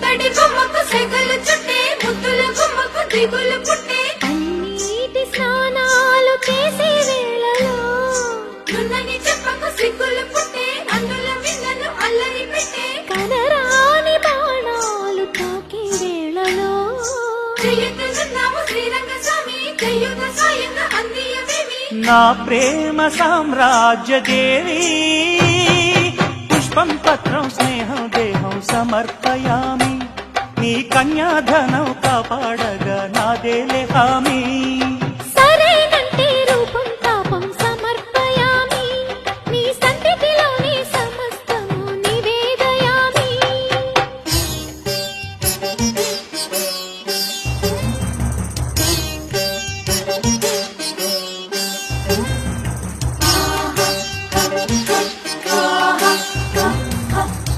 పుత్తడి బొమ్మకు సెగలు చుట్టే ముద్దుల బొమ్మకు దిగులు పుట్టే. అన్నిటి స్నానాలు చేసే వేళలో నున్నని చెప్పకు సిగ్గులు పుట్టే అందుల విన్నను అల్లరి పెట్టే. కనరాని బాణాలు తాకే వేళలో శ్రీరంగ స్వామి చెయ్యుత సాయంగా అందియవేమి నా ప్రేమ సామ్రాజ్య దేవి పుష్పం పత్రం స్నేహం దేహం సమర్పయామి. నీ కన్యాధనం కాపాడగా నాదేలే హామీ.